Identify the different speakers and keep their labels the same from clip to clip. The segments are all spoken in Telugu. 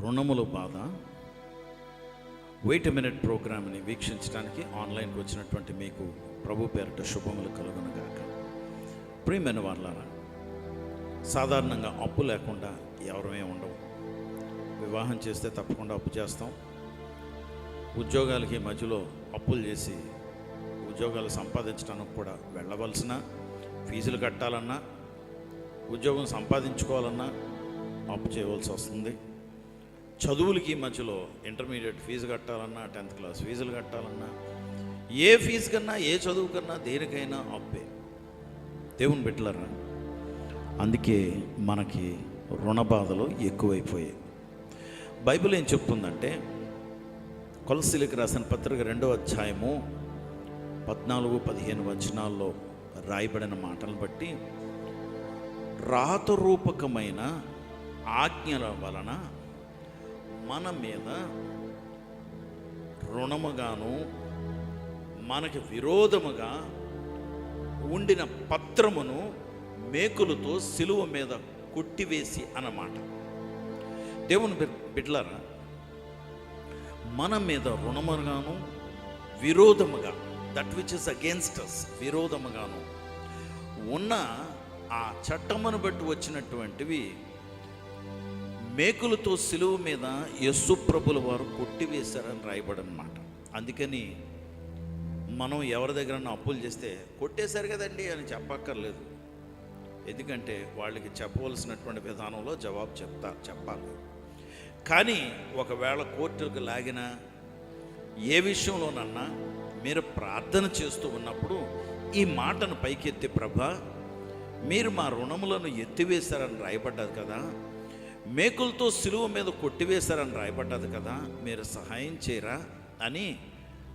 Speaker 1: రుణముల బాధ. వెయిట్ మినిట్ ప్రోగ్రామ్ని వీక్షించడానికి ఆన్లైన్కి వచ్చినటువంటి మీకు ప్రభు పేరిట శుభములు కలుగునగాక. ప్రియమైన వాళ్ళారా సాధారణంగా అప్పు లేకుండా ఎవరమే ఉండవు. వివాహం చేస్తే తప్పకుండా అప్పు చేస్తాం. ఉద్యోగాలకి మధ్యలో అప్పులు చేసి ఉద్యోగాలు సంపాదించడానికి కూడా వెళ్ళవలసిన ఫీజులు కట్టాలన్నా ఉద్యోగం సంపాదించుకోవాలన్నా అప్పు చేయవలసి వస్తుంది. చదువులకి మధ్యలో ఇంటర్మీడియట్ ఫీజు కట్టాలన్నా టెన్త్ క్లాస్ ఫీజులు కట్టాలన్నా ఏ ఫీజు కన్నా ఏ చదువు కన్నా దేనికైనా అప్పే. దేవుని పెట్టలరా అందుకే మనకి రుణ బాధలు ఎక్కువైపోయాయి. బైబిల్ ఏం చెప్తుందంటే కొలసిలికి రాసిన పత్రిక రెండో అధ్యాయము పద్నాలుగు పదిహేను వచనాల్లో రాయబడిన మాటలను బట్టి రాతరూపకమైన ఆజ్ఞల వలన మన మీద రుణముగాను మనకి విరోధముగా ఉండిన పత్రమును మేకులతో సిలువ మీద కొట్టివేసి అన్నమాట. దేవుని బిడ్- మన మీద రుణముగాను విరోధముగా that which is against us విరోధముగాను ఉన్న ఆ చట్టమును బట్టి వచ్చినటువంటివి మేకులతో సిలువ మీద యస్సు వారు కొట్టివేశారని రాయబడనమాట. అందుకని మనం ఎవరి దగ్గర అప్పులు చేస్తే కొట్టేశారు కదండి అని చెప్పక్కర్లేదు. ఎందుకంటే వాళ్ళకి చెప్పవలసినటువంటి విధానంలో జవాబు చెప్తా చెప్పాలి. కానీ ఒకవేళ కోర్టులకు లాగిన ఏ విషయంలోనన్నా మీరు ప్రార్థన చేస్తూ ఉన్నప్పుడు ఈ మాటను పైకెత్తి ప్రభా మీరు మా రుణములను ఎత్తివేశారని రాయబడ్డది కదా. మేకులతో సిలువ మీద కొట్టివేశారని రాయబడ్డది కదా మీరు సహాయం చేయరా అని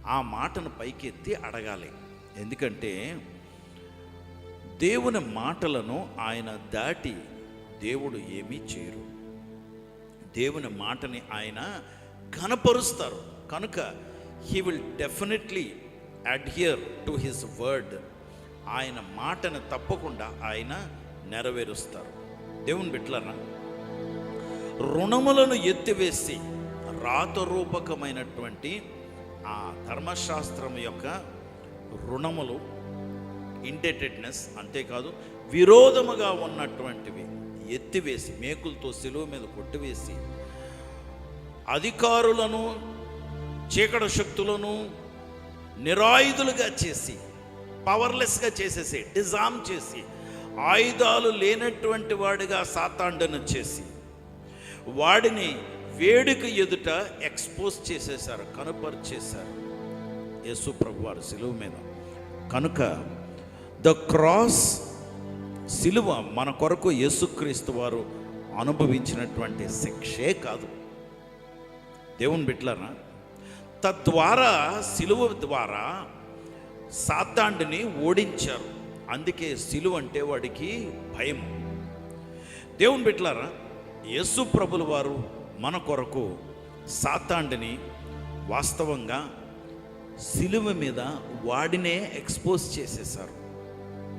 Speaker 1: ఆ మాటను పైకెత్తి అడగాలి. ఎందుకంటే దేవుని మాటలను ఆయన దాటి దేవుడు ఏమీ చేయరు. దేవుని మాటని ఆయన కనపరుస్తారు. కనుక he will definitely adhere to his word ఆయన మాటను తప్పకుండా ఆయన నెరవేరుస్తారు. దేవుని బిట్లరా రుణములను ఎత్తివేసి రాతరూపకమైనటువంటి ఆ ధర్మశాస్త్రం యొక్క రుణములు ఇండెటెడ్నెస్ అంతేకాదు విరోధముగా ఉన్నటువంటివి ఎత్తివేసి మేకులతో సెలవు మీద కొట్టివేసి అధికారులను చీకట శక్తులను నిరాయుధులుగా చేసి పవర్లెస్గా చేసేసి డిజామ్ చేసి ఆయుధాలు లేనటువంటి వాడిగా సాతాండను చేసి వాడిని వేడుక ఎదుట ఎక్స్పోజ్ చేసేశారు కనుపరిచేశారు. యేసు ప్రభు వారు సిలువ మీద. కనుక ద క్రాస్ సిలువ మన కొరకు యేసుక్రీస్తు వారు అనుభవించినటువంటి శిక్షే కాదు. దేవుని బిట్లరా తద్వారా సిలువ ద్వారా సాతాండిని ఓడించారు. అందుకే సిలువ అంటే వాడికి భయం. దేవుని బిట్లారా యేసు ప్రభుల వారు మన కొరకు సాతాండిని వాస్తవంగా సిలువ మీద వాడినే ఎక్స్పోజ్ చేసేశారు.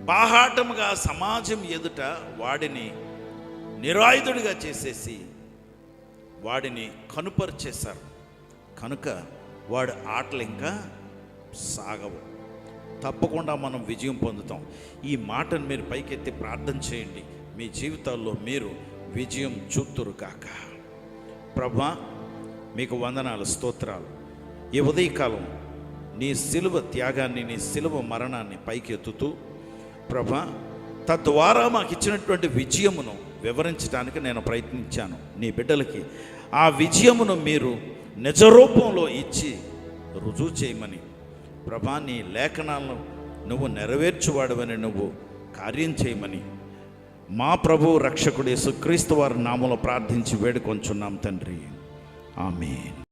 Speaker 1: బాహాటముగా సమాజం ఎదుట వాడిని నిరాయుధుడిగా చేసేసి వాడిని కనుపరిచేశారు. కనుక వాడు ఆటలు ఇంకా సాగవు. తప్పకుండా మనం విజయం పొందుతాం. ఈ మాటను మీరు పైకెత్తి ప్రార్థన చేయండి. మీ జీవితాల్లో మీరు విజయం చూతురు కాక. ప్రభా మీకు వందనాలు స్తోత్రాలు. ఈ ఉదయకాలం నీ సిలువ త్యాగాన్ని నీ సిలువ మరణాన్ని పైకెత్తుతూ ప్రభా తద్వారా మాకు ఇచ్చినటువంటి విజయమును వివరించడానికి నేను ప్రయత్నించాను. నీ బిడ్డలకి ఆ విజయమును మీరు నిజరూపంలో ఇచ్చి రుజువు చేయమని. ప్రభా నీ లేఖనాలను నువ్వు నెరవేర్చువాడవని నువ్వు కార్యం చేయమని మా ప్రభు రక్షకుడు యేసుక్రీస్తు వారి నామలో ప్రార్థించి వేడుకొంచున్నాం తండ్రి. ఆమె